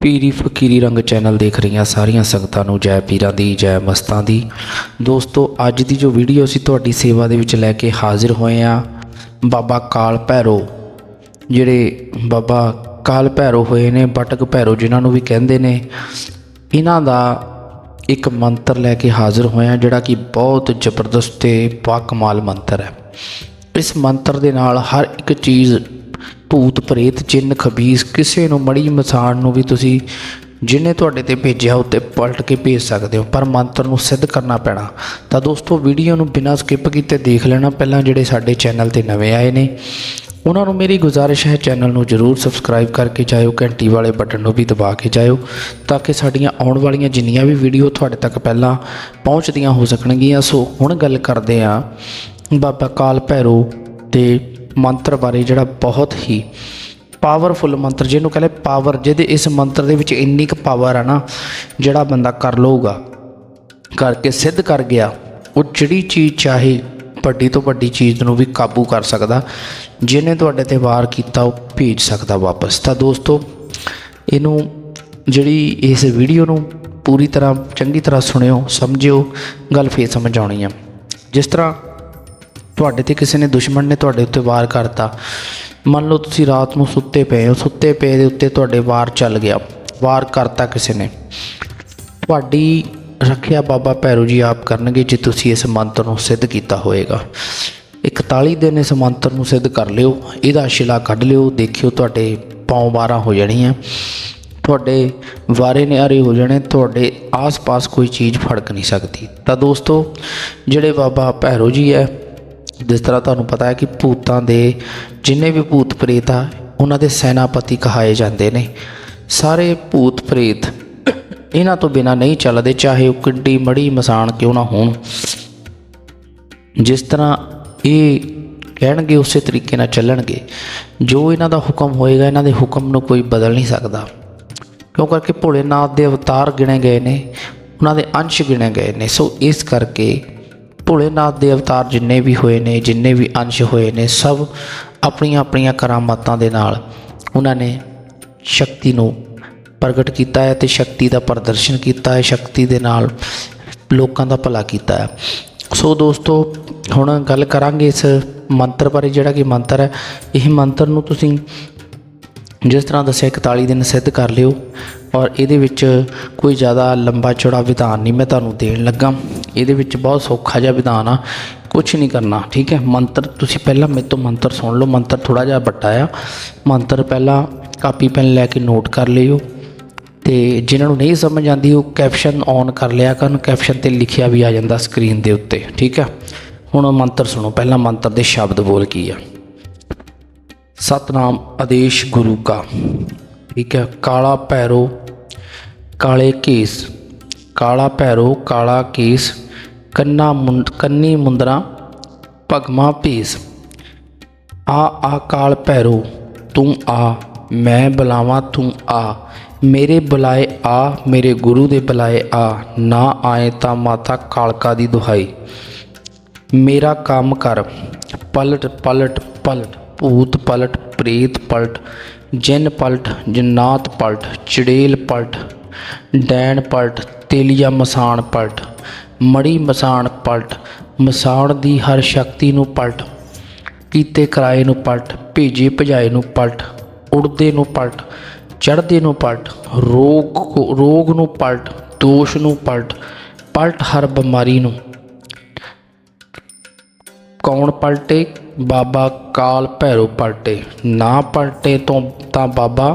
ਪੀਰੀ ਫਕੀਰੀ ਰੰਗ ਚੈਨਲ ਦੇਖ ਰਹੀਆਂ ਸਾਰੀਆਂ ਸੰਗਤਾਂ ਨੂੰ ਜੈ ਪੀਰਾਂ ਦੀ, ਜੈ ਮਸਤਾਂ ਦੀ। ਦੋਸਤੋ, ਅੱਜ ਦੀ ਜੋ ਵੀਡੀਓ ਅਸੀਂ ਤੁਹਾਡੀ ਸੇਵਾ ਦੇ ਵਿੱਚ ਲੈ ਕੇ ਹਾਜ਼ਰ ਹੋਏ ਆ ਬਾਬਾ ਕਾਲ ਭੈਰੋ। ਜਿਹੜੇ ਬਾਬਾ ਕਾਲ ਭੈਰੋ ਹੋਏ ਨੇ, ਬਟਕ ਭੈਰੋ ਜਿਨ੍ਹਾਂ ਨੂੰ ਵੀ ਕਹਿੰਦੇ ਨੇ, ਇਹਨਾਂ ਦਾ ਇੱਕ ਮੰਤਰ ਲੈ ਕੇ ਹਾਜ਼ਰ ਹੋਇਆ ਜਿਹੜਾ ਕਿ ਬਹੁਤ ਜ਼ਬਰਦਸਤ ਤੇ ਪਾਕਮਾਲ ਮੰਤਰ ਹੈ। ਇਸ ਮੰਤਰ ਦੇ ਨਾਲ ਹਰ ਇੱਕ ਚੀਜ਼ ਭੂਤ, ਪ੍ਰੇਤ, ਜਿੰਨ, ਖਬੀਸ, ਕਿਸੇ ਨੂੰ ਮੜੀ ਮਸਾਣ ਨੂੰ ਵੀ ਤੁਸੀਂ ਜਿਹਨੇ ਤੁਹਾਡੇ ਤੇ ਭੇਜਿਆ ਉੱਤੇ ਪਲਟ ਕੇ ਭੇਜ ਸਕਦੇ ਹੋ। ਪਰ ਮੰਤਰ ਨੂੰ ਸਿੱਧ ਕਰਨਾ ਪੈਣਾ। ਤਾਂ ਦੋਸਤੋ, ਵੀਡੀਓ ਨੂੰ ਬਿਨਾਂ ਸਕਿਪ ਕੀਤੇ ਦੇਖ ਲੈਣਾ। ਪਹਿਲਾਂ ਜਿਹੜੇ ਸਾਡੇ ਚੈਨਲ ਤੇ ਨਵੇਂ ਆਏ ਨੇ, ਉਹਨਾਂ ਨੂੰ ਮੇਰੀ ਗੁਜ਼ਾਰਿਸ਼ ਹੈ ਚੈਨਲ ਨੂੰ ਜਰੂਰ ਸਬਸਕ੍ਰਾਈਬ ਕਰਕੇ ਜਾਇਓ, ਘੰਟੀ ਵਾਲੇ ਬਟਨ ਨੂੰ ਵੀ ਦਬਾ ਕੇ ਜਾਇਓ, ਤਾਂ ਕਿ ਸਾਡੀਆਂ ਆਉਣ ਵਾਲੀਆਂ ਜਿੰਨੀਆਂ ਵੀ ਵੀਡੀਓ ਤੁਹਾਡੇ ਤੱਕ ਪਹਿਲਾਂ ਪਹੁੰਚਦੀਆਂ ਹੋ ਸਕਣਗੀਆਂ। ਸੋ ਹੁਣ ਗੱਲ ਕਰਦੇ ਹਾਂ ਬਾਬਾ ਕਾਲ ਭੈਰੋ ਦੇ ਮੰਤਰ ਬਾਰੇ ਜਿਹੜਾ ਬਹੁਤ ਹੀ ਪਾਵਰਫੁਲ ਮੰਤਰ, ਜਿਹਨੂੰ ਕਹਿੰਦੇ ਪਾਵਰ ਜਿਹਦੇ ਇਸ ਮੰਤਰ ਦੇ ਵਿੱਚ ਇੰਨੀ ਕੁ ਪਾਵਰ ਆ ਨਾ, ਜਿਹੜਾ ਬੰਦਾ ਕਰ ਲਊਗਾ, ਕਰਕੇ ਸਿੱਧ ਕਰ ਗਿਆ, ਉਹ ਜਿਹੜੀ ਚੀਜ਼ ਚਾਹੇ ਵੱਡੀ ਤੋਂ ਵੱਡੀ ਚੀਜ਼ ਨੂੰ ਵੀ ਕਾਬੂ ਕਰ ਸਕਦਾ, ਜਿਹਨੇ ਤੁਹਾਡੇ ਤੇ ਵਾਰ ਕੀਤਾ, ਉਹ ਭੇਜ ਸਕਦਾ ਵਾਪਸ। ਤਾਂ ਦੋਸਤੋ, ਇਹਨੂੰ ਜਿਹੜੀ ਇਸ ਵੀਡੀਓ ਨੂੰ ਪੂਰੀ ਤਰ੍ਹਾਂ ਚੰਗੀ ਤਰ੍ਹਾਂ ਸੁਣਿਓ, ਸਮਝਿਓ, ਗੱਲ ਫੇਰ ਸਮਝ ਆਉਣੀ ਆ। ਜਿਸ ਤਰ੍ਹਾਂ ਤੁਹਾਡੇ ਤੇ ਕਿਸੇ ਨੇ ਦੁਸ਼ਮਣ ਨੇ ਤੁਹਾਡੇ ਉੱਤੇ ਵਾਰ ਕਰਤਾ। ਮੰਨ ਲਓ ਤੁਸੀਂ ਰਾਤ ਨੂੰ ਸੁੱਤੇ ਪਏ ਹੋ, ਸੁੱਤੇ ਪਏ ਦੇ ਉੱਤੇ ਤੁਹਾਡੇ ਵਾਰ ਚੱਲ ਗਿਆ, ਵਾਰ ਕਰਤਾ ਕਿਸੇ ਨੇ। ਤੁਹਾਡੀ ਰੱਖਿਆ ਬਾਬਾ ਭੈਰੋ ਜੀ ਆਪ ਕਰਨਗੇ ਜੇ ਤੁਸੀਂ ਇਸ ਮੰਤਰ ਨੂੰ ਸਿੱਧ ਕੀਤਾ ਹੋਏਗਾ। 41 ਦਿਨ ਇਸ ਮੰਤਰ ਨੂੰ ਸਿੱਧ ਕਰ ਲਿਓ, ਇਹਦਾ ਸ਼ਿਲਾ ਕੱਢ ਲਿਓ, ਦੇਖਿਓ ਤੁਹਾਡੇ ਪੌਂ ਬਾਰਾਂ ਹੋ ਜਾਣੀਆਂ। ਤੁਹਾਡੇ ਵਾਰੇ ਨਿਆਰੇ ਹੋ ਜਾਣੇ, ਤੁਹਾਡੇ ਆਸ-ਪਾਸ ਕੋਈ ਚੀਜ਼ ਫੜਕ ਨਹੀਂ ਸਕਦੀ। ਤਾਂ ਦੋਸਤੋ, ਜਿਹੜੇ ਬਾਬਾ ਭੈਰੋ ਜੀ ਹੈ ਜਿਸ ਤਰ੍ਹਾਂ ਤੁਹਾਨੂੰ ਪਤਾ ਹੈ ਕਿ ਭੂਤਾਂ ਦੇ ਜਿੰਨੇ ਵੀ ਭੂਤ ਪ੍ਰੇਤ ਆ, ਉਹਨਾਂ ਦੇ ਸੈਨਾਪਤੀ ਕਹਾਏ ਜਾਂਦੇ ਨੇ। ਸਾਰੇ ਭੂਤ ਪ੍ਰੇਤ ਇਹਨਾਂ ਤੋਂ ਬਿਨਾ ਨਹੀਂ ਚੱਲਦੇ, ਚਾਹੇ ਉਹ ਕਿੱਡੀ ਮੜੀ ਮਸਾਨ ਕਿਉਂ ਨਾ ਹੋਣ। ਜਿਸ ਤਰ੍ਹਾਂ ਇਹ ਕਹਿਣਗੇ, ਉਸੇ ਤਰੀਕੇ ਨਾਲ ਚੱਲਣਗੇ। ਜੋ ਇਹਨਾਂ ਦਾ ਹੁਕਮ ਹੋਏਗਾ, ਇਹਨਾਂ ਦੇ ਹੁਕਮ ਨੂੰ ਕੋਈ ਬਦਲ ਨਹੀਂ ਸਕਦਾ। ਕਿਉਂ ਕਰਕੇ ਭੋਲੇਨਾਥ ਦੇ ਅਵਤਾਰ ਗਿਣੇ ਗਏ ਨੇ, ਉਹਨਾਂ ਦੇ ਅੰਸ਼ ਗਿਣੇ ਗਏ ਨੇ। ਸੋ ਇਸ ਕਰਕੇ ਭੋਲੇਨਾਥ ਦੇ ਅਵਤਾਰ ਜਿੰਨੇ ਵੀ ਹੋਏ ਨੇ, ਜਿੰਨੇ ਵੀ ਅੰਸ਼ ਹੋਏ ਨੇ, ਸਭ ਆਪਣੀਆਂ ਆਪਣੀਆਂ ਕਰਾਮਾਤਾਂ ਦੇ ਨਾਲ ਉਹਨਾਂ ਨੇ ਸ਼ਕਤੀ ਨੂੰ ਪ੍ਰਗਟ ਕੀਤਾ ਹੈ ਤੇ ਸ਼ਕਤੀ ਦਾ ਪ੍ਰਦਰਸ਼ਨ ਕੀਤਾ ਹੈ, ਸ਼ਕਤੀ ਦੇ ਨਾਲ ਲੋਕਾਂ ਦਾ ਭਲਾ ਕੀਤਾ ਹੈ। ਸੋ ਦੋਸਤੋ, ਹੁਣ ਗੱਲ ਕਰਾਂਗੇ ਇਸ ਮੰਤਰ ਬਾਰੇ, ਜਿਹੜਾ ਕਿ ਮੰਤਰ ਹੈ। ਇਹ ਮੰਤਰ ਨੂੰ ਤੁਸੀਂ ਜਿਸ ਤਰ੍ਹਾਂ ਦੱਸਿਆ 41 ਦਿਨ ਸਿੱਧ ਕਰ ਲਿਓ ਔਰ ਇਹਦੇ ਵਿੱਚ ਕੋਈ ਜ਼ਿਆਦਾ ਲੰਬਾ ਚੌੜਾ ਵਿਧਾਨ ਨਹੀਂ ਮੈਂ ਤੁਹਾਨੂੰ ਦੇਣ ਲੱਗਾ। ਇਹਦੇ ਵਿੱਚ ਬਹੁਤ ਸੌਖਾ ਜਿਹਾ ਵਿਧਾਨ ਆ। ਕੁਝ ਨਹੀਂ ਕਰਨਾ, ਠੀਕ ਹੈ? ਮੰਤਰ, ਤੁਸੀਂ ਪਹਿਲਾਂ ਮੇਰੇ ਤੋਂ ਮੰਤਰ ਸੁਣ ਲਓ। ਮੰਤਰ ਥੋੜਾ ਜਿਹਾ ਵੱਡਾ ਆ। ਮੰਤਰ ਪਹਿਲਾਂ ਕਾਪੀ, ਪੈਨ ਲੈ ਕੇ ਨੋਟ ਕਰ ਲਿਓ। ਤੇ ਜਿਨ੍ਹਾਂ ਨੂੰ ਨਹੀਂ ਸਮਝ ਆਉਂਦੀ, ਉਹ ਕੈਪਸ਼ਨ ਔਨ ਕਰ ਲਿਆ ਕਰਨ। ਕੈਪਸ਼ਨ ਤੇ ਲਿਖਿਆ ਵੀ ਆ ਜਾਂਦਾ ਸਕਰੀਨ ਦੇ ਉੱਤੇ, ਠੀਕ ਹੈ? ਹੁਣ ਮੰਤਰ ਸੁਣੋ। ਪਹਿਲਾਂ ਮੰਤਰ ਦੇ ਸ਼ਬਦ ਬੋਲ ਕੀ ਆ? ਸਤਨਾਮ ਆਦੇਸ਼ ਗੁਰੂ ਕਾ, ਠੀਕ ਹੈ? ਕਾਲਾ ਭੈਰੋ, ਕਾਲੇ ਕੇਸ। ਕਾਲਾ ਭੈਰੋ, ਕਾਲਾ ਕੇਸ। ਕੰਨਾ ਮੁੰਡ ਕੰਨੀ ਮੁੰਦਰਾ ਭਗਮਾ ਭੇਸ। ਆ ਆ ਕਾਲ ਭੈਰੋ, ਤੂੰ ਆ, ਮੈਂ ਬੁਲਾਵਾਂ, ਤੂੰ ਆ। ਮੇਰੇ ਬੁਲਾਏ ਆ, ਮੇਰੇ ਗੁਰੂ ਦੇ ਬੁਲਾਏ ਆ। ਨਾ ਆਏ ਤਾਂ ਮਾਤਾ ਕਾਲਕਾ ਦੀ ਦੁਹਾਈ। ਮੇਰਾ ਕੰਮ ਕਰ। ਪਲਟ ਪਲਟ ਪਲਟ। ਭੂਤ ਪਲਟ, ਪ੍ਰੇਤ ਪਲਟ। ਜਿਨ ਪਲਟ, ਜਨਾਤ ਪਲਟ। ਚੜੇਲ ਪਲਟ। ਡੈਣ ਪਲਟ। ਤੇਲੀਆ ਮਸਾਣ ਪਲਟ। ਮੜੀ ਮਸਾਣ ਪਲਟ, ਮਸਾਣ ਦੀ ਹਰ ਸ਼ਕਤੀ ਨੂੰ ਪਲਟ, ਕੀਤੇ ਕਿਰਾਏ ਨੂੰ ਪਲਟ, ਭੇਜੇ ਭਜਾਏ ਨੂੰ ਪਲਟ, ਉੜਦੇ ਨੂੰ ਪਲਟ, ਚੜ੍ਹਦੇ ਨੂੰ ਪਲਟ, ਰੋਗ ਰੋਗ ਨੂੰ ਪਲਟ, ਦੋਸ਼ ਨੂੰ ਪਲਟ ਪਲਟ ਹਰ ਬਿਮਾਰੀ ਨੂੰ। ਕੌਣ ਪਲਟੇ? ਬਾਬਾ ਕਾਲ ਭੈਰੋ ਪਲਟੇ। ਨਾ ਪਲਟੇ ਤੋਂ ਤਾਂ ਬਾਬਾ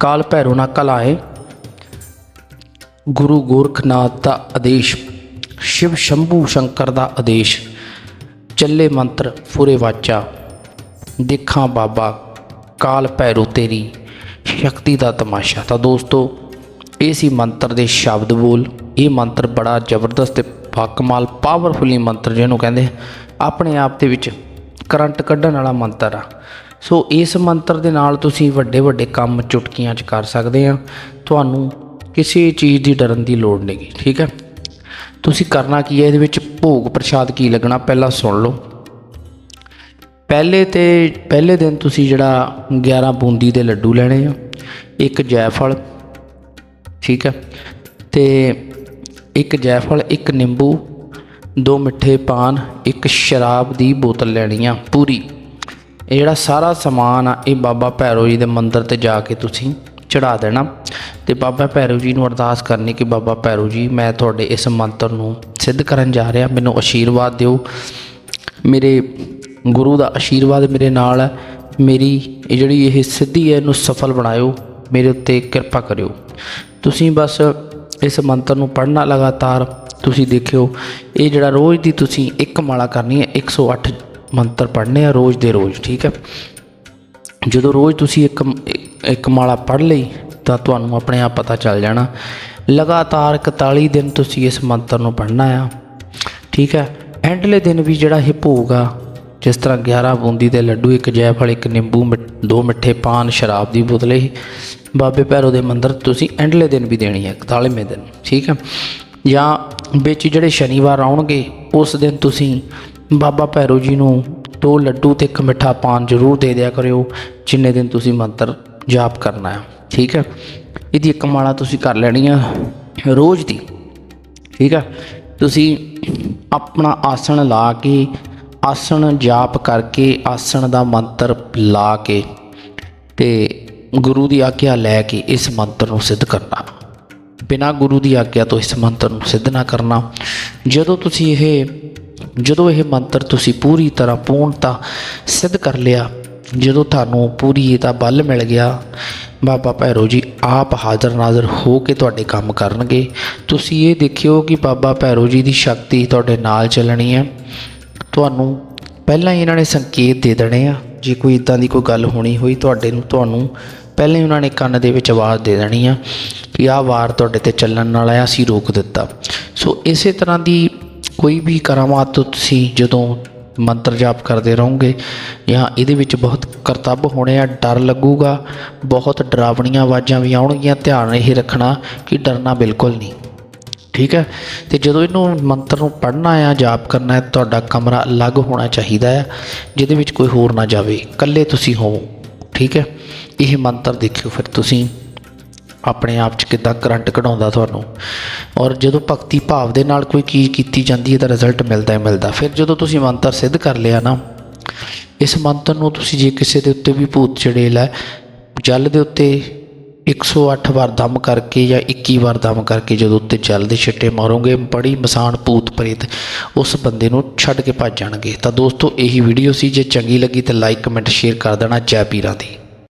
ਕਾਲ ਭੈਰੋ ਨਾ ਕਲਾਏ ਗੁਰੂ ਗੋਰਖਨਾਥ ਦਾ ਆਦੇਸ਼, ਸ਼ਿਵ ਸ਼ੰਭੂ ਸ਼ੰਕਰ ਦਾ ਆਦੇਸ਼, ਚੱਲੇ ਮੰਤਰ ਫੁਰੇ ਵਾਚਾ, ਦੇਖਾਂ ਬਾਬਾ, ਕਾਲ ਭੈਰੋ ਤੇਰੀ, ਸ਼ਕਤੀ ਦਾ ਤਮਾਸ਼ਾ। ਤਾਂ ਦੋਸਤੋ, ਇਹ ਸੀ ਮੰਤਰ ਦੇ ਸ਼ਬਦ ਬੋਲ। ਇਹ ਮੰਤਰ ਬੜਾ ਜ਼ਬਰਦਸਤ ਤੇ ਬਾਕਮਾਲ ਪਾਵਰਫੁਲੀ ਮੰਤਰ ਜਿਹਨੂੰ ਕਹਿੰਦੇ ਆਪਣੇ ਆਪ ਦੇ ਵਿੱਚ ਕਰੰਟ ਕੱਢਣ ਵਾਲਾ ਮੰਤਰ ਆ। ਸੋ ਇਸ ਮੰਤਰ ਦੇ ਨਾਲ ਤੁਸੀਂ ਵੱਡੇ ਵੱਡੇ ਕੰਮ ਚੁਟਕੀਆਂ 'ਚ ਕਰ ਸਕਦੇ ਆ। ਤੁਹਾਨੂੰ ਕਿਸੇ ਚੀਜ਼ ਦੀ ਡਰਨ ਦੀ ਲੋੜ ਨਹੀਂ ਠੀਕ ਹੈ? ਤੁਸੀਂ ਕਰਨਾ ਕੀ ਹੈ? ਇਹਦੇ ਵਿੱਚ ਭੋਗ ਪ੍ਰਸ਼ਾਦ ਕੀ ਲੱਗਣਾ? ਪਹਿਲਾਂ ਸੁਣ ਲਓ। ਪਹਿਲੇ ਤੇ ਪਹਿਲੇ ਦਿਨ ਤੁਸੀਂ ਜਿਹੜਾ 11 ਬੂੰਦੀ ਦੇ ਲੱਡੂ ਲੈਣੇ ਆ, ਇੱਕ ਜੈਫਲ, ਠੀਕ ਹੈ? ਤੇ ਇੱਕ ਜੈਫਲ, ਇੱਕ ਨਿੰਬੂ, ਦੋ ਮਿੱਠੇ ਪਾਨ, ਇੱਕ ਸ਼ਰਾਬ ਦੀ ਬੋਤਲ ਲੈਣੀ ਆ ਪੂਰੀ। ਇਹ ਜਿਹੜਾ ਸਾਰਾ ਸਮਾਨ ਆ, ਇਹ ਬਾਬਾ ਭੈਰੋ ਜੀ ਦੇ ਮੰਦਿਰ ਤੇ ਜਾ ਕੇ ਤੁਸੀਂ ਚੜਾ ਦੇਣਾ। ਤੇ ਬਾਬਾ ਭੈਰੋ ਜੀ ਨੂੰ ਅਰਦਾਸ ਕਰਨੀ ਕਿ ਬਾਬਾ ਭੈਰੋ ਜੀ, ਮੈਂ ਤੁਹਾਡੇ ਇਸ ਮੰਤਰ ਨੂੰ ਸਿੱਧ ਕਰਨ ਜਾ ਰਿਹਾ। ਮੈਨੂੰ ਆਸ਼ੀਰਵਾਦ ਦਿਓ। ਮੇਰੇ ਗੁਰੂ ਦਾ ਆਸ਼ੀਰਵਾਦ ਮੇਰੇ ਨਾਲ ਹੈ। ਮੇਰੀ ਇਹ ਜਿਹੜੀ ਇਹ ਸਿੱਧੀ ਹੈ, ਇਹਨੂੰ ਸਫਲ ਬਣਾਇਓ। ਮੇਰੇ ਉੱਤੇ ਕਿਰਪਾ ਕਰਿਓ। ਤੁਸੀਂ ਬਸ ਇਸ ਮੰਤਰ ਨੂੰ ਪੜ੍ਹਨਾ ਲਗਾਤਾਰ, ਤੁਸੀਂ ਦੇਖਿਓ। ਇਹ ਜਿਹੜਾ ਰੋਜ਼ ਦੀ ਤੁਸੀਂ ਇੱਕ ਮਾਲਾ ਕਰਨੀ ਹੈ 108 ਮੰਤਰ ਪੜ੍ਹਨੇ ਆ ਰੋਜ਼ ਦੇ ਰੋਜ਼, ਠੀਕ ਹੈ? ਜਦੋਂ ਰੋਜ਼ ਤੁਸੀਂ ਇੱਕ ਇੱਕ ਮਾਲਾ ਪੜ੍ਹ ਲਈ ਤਾਂ ਤੁਹਾਨੂੰ ਆਪਣੇ ਆਪ ਪਤਾ ਚੱਲ ਜਾਣਾ। ਲਗਾਤਾਰ 41 ਦਿਨ ਤੁਸੀਂ ਇਸ ਮੰਤਰ ਨੂੰ ਪੜ੍ਹਨਾ ਆ। ਠੀਕ ਹੈ? ਐਂਡਲੇ ਦਿਨ ਵੀ ਜਿਹੜਾ ਇਹ ਭੋਗ ਆ, ਜਿਸ ਤਰ੍ਹਾਂ 11 ਬੂੰਦੀ ਦੇ ਲੱਡੂ, ਇੱਕ ਜੈਫਲ, ਇੱਕ ਨਿੰਬੂ ਮਿ- ਦੋ ਮਿੱਠੇ ਪਾਨ, ਸ਼ਰਾਬ ਦੀ ਬੋਤਲ ਇਹ ਬਾਬੇ ਭੈਰੋ ਦੇ ਮੰਦਿਰ ਤੁਸੀਂ ਐਂਡਲੇ ਦਿਨ ਵੀ ਦੇਣੀ ਹੈ 41ਵੇਂ ਦਿਨ। ਠੀਕ ਹੈ? ਜਾਂ ਵਿੱਚ ਜਿਹੜੇ ਸ਼ਨੀਵਾਰ ਆਉਣਗੇ, ਉਸ ਦਿਨ ਤੁਸੀਂ ਬਾਬਾ ਭੈਰੋ ਜੀ ਨੂੰ ਦੋ ਲੱਡੂ ਤੇ ਇੱਕ ਮਿੱਠਾ ਪਾਨ ਜ਼ਰੂਰ ਦੇ ਦਿਆ ਕਰਿਓ, ਜਿੰਨੇ ਦਿਨ ਤੁਸੀਂ ਮੰਤਰ ਜਾਪ ਕਰਨਾ ਹੈ, ਠੀਕ ਹੈ? ਇਹਦੀ ਇੱਕ ਮਾਲਾ ਤੁਸੀਂ ਕਰ ਲੈਣੀ ਆ ਰੋਜ਼ ਦੀ, ਠੀਕ ਹੈ? ਤੁਸੀਂ ਆਪਣਾ ਆਸਣ ਲਾ ਕੇ, ਆਸਣ ਜਾਪ ਕਰਕੇ, ਆਸਣ ਦਾ ਮੰਤਰ ਲਾ ਕੇ ਤੇ ਗੁਰੂ ਦੀ ਆਗਿਆ ਲੈ ਕੇ ਇਸ ਮੰਤਰ ਨੂੰ ਸਿੱਧ ਕਰਨਾ। ਬਿਨਾਂ ਗੁਰੂ ਦੀ ਆਗਿਆ ਤੋਂ ਇਸ ਮੰਤਰ ਨੂੰ ਸਿੱਧ ਨਾ ਕਰਨਾ। ਜਦੋਂ ਤੁਸੀਂ ਇਹ, ਜਦੋਂ ਇਹ ਮੰਤਰ ਤੁਸੀਂ ਪੂਰੀ ਤਰ੍ਹਾਂ ਪੂਰਨਤਾ ਸਿੱਧ ਕਰ ਲਿਆ ਜਦੋਂ ਤੁਹਾਨੂੰ ਪੂਰੀ ਇਹਦਾ ਬਲ ਮਿਲ ਗਿਆ, ਬਾਬਾ ਭੈਰੋ ਜੀ ਆਪ ਹਾਜ਼ਰ ਨਾਜ਼ਰ ਹੋ ਕੇ ਤੁਹਾਡੇ ਕੰਮ ਕਰਨਗੇ। ਤੁਸੀਂ ਇਹ ਦੇਖਿਓ ਕਿ ਬਾਬਾ ਭੈਰੋ ਜੀ ਦੀ ਸ਼ਕਤੀ ਤੁਹਾਡੇ ਨਾਲ ਚੱਲਣੀ ਹੈ। ਤੁਹਾਨੂੰ ਪਹਿਲਾਂ ਹੀ ਇਹਨਾਂ ਨੇ ਸੰਕੇਤ ਦੇ ਦੇਣੇ ਆ। ਜੇ ਕੋਈ ਇਦਾਂ ਦੀ ਕੋਈ ਗੱਲ ਹੋਣੀ ਹੋਈ, ਤੁਹਾਡੇ ਨੂੰ ਤੁਹਾਨੂੰ ਪਹਿਲਾਂ ਹੀ ਉਹਨਾਂ ਨੇ ਕੰਨ ਦੇ ਵਿੱਚ ਆਵਾਜ਼ ਦੇ ਦੇਣੀ ਆ ਕਿ ਆਹ ਵਾਰ ਤੁਹਾਡੇ ਤੇ ਚੱਲਣ ਨਾਲ ਆ, ਅਸੀਂ ਰੋਕ ਦਿੱਤਾ। ਸੋ ਇਸੇ ਤਰ੍ਹਾਂ ਦੀ ਕੋਈ ਵੀ ਕਰਾਮਾਤ ਤੁਸੀਂ ਜਦੋਂ ਮੰਤਰ ਜਾਪ ਕਰਦੇ ਰਹੋਗੇ। ਜਾਂ ਇਹਦੇ ਵਿੱਚ ਬਹੁਤ ਕਰਤੱਵ ਹੋਣੇ ਆ, ਡਰ ਲੱਗੂਗਾ, ਬਹੁਤ ਡਰਾਵਣੀਆਂ ਆਵਾਜ਼ਾਂ ਵੀ ਆਉਣਗੀਆਂ, ਧਿਆਨ ਇਹ ਰੱਖਣਾ ਕਿ ਡਰਨਾ ਬਿਲਕੁਲ ਨਹੀਂ। ਠੀਕ ਹੈ? ਤੇ ਜਦੋਂ ਇਹਨੂੰ ਮੰਤਰ ਨੂੰ ਪੜ੍ਹਨਾ ਆ, ਜਾਪ ਕਰਨਾ ਹੈ ਤੁਹਾਡਾ ਕਮਰਾ ਅਲੱਗ ਹੋਣਾ ਚਾਹੀਦਾ ਹੈ ਜਿਹਦੇ ਵਿੱਚ ਕੋਈ ਹੋਰ ਨਾ ਜਾਵੇ, ਇਕੱਲੇ ਤੁਸੀਂ ਹੋਵੋ। ਠੀਕ ਹੈ? ਇਹ ਮੰਤਰ ਦੇਖਿਓ ਫਿਰ ਤੁਸੀਂ। ਆਪਣੇ ਆਪ 'ਚ ਕਿੱਦਾਂ ਕਰੰਟ ਕਢਾਉਂਦਾ ਤੁਹਾਨੂੰ? ਔਰ ਜਦੋਂ ਭਗਤੀ ਭਾਵ ਦੇ ਨਾਲ ਕੋਈ ਚੀਜ਼ ਕੀਤੀ ਜਾਂਦੀ ਹੈ ਤਾਂ ਰਿਜ਼ਲਟ ਮਿਲਦਾ ਹੀ ਮਿਲਦਾ। ਫਿਰ ਜਦੋਂ ਤੁਸੀਂ ਮੰਤਰ ਸਿੱਧ ਕਰ ਲਿਆ ਨਾ, ਇਸ ਮੰਤਰ ਨੂੰ ਤੁਸੀਂ ਜੇ ਕਿਸੇ ਦੇ ਉੱਤੇ ਵੀ ਭੂਤ ਚੜੇਲ ਹੈ ਜਲ ਦੇ ਉੱਤੇ 108 ਵਾਰ ਦਮ ਕਰਕੇ ਜਾਂ 21 ਵਾਰ ਦਮ ਕਰਕੇ ਜਦੋਂ ਉੱਤੇ ਜਲ ਦੇ ਛਿੱਟੇ ਮਾਰੋਗੇ, ਬੜੀ ਮਸਾਨ ਭੂਤ ਪ੍ਰੇਤ ਉਸ ਬੰਦੇ ਨੂੰ ਛੱਡ ਕੇ ਭੱਜ ਜਾਣਗੇ। ਤਾਂ ਦੋਸਤੋ, ਇਹੀ ਵੀਡੀਓ ਸੀ। ਜੇ ਚੰਗੀ ਲੱਗੀ ਤਾਂ ਲਾਈਕ ਕਮੈਂਟ ਸ਼ੇਅਰ ਕਰ ਦੇਣਾ। ਜੈ ਪੀਰਾਂ ਦੀ।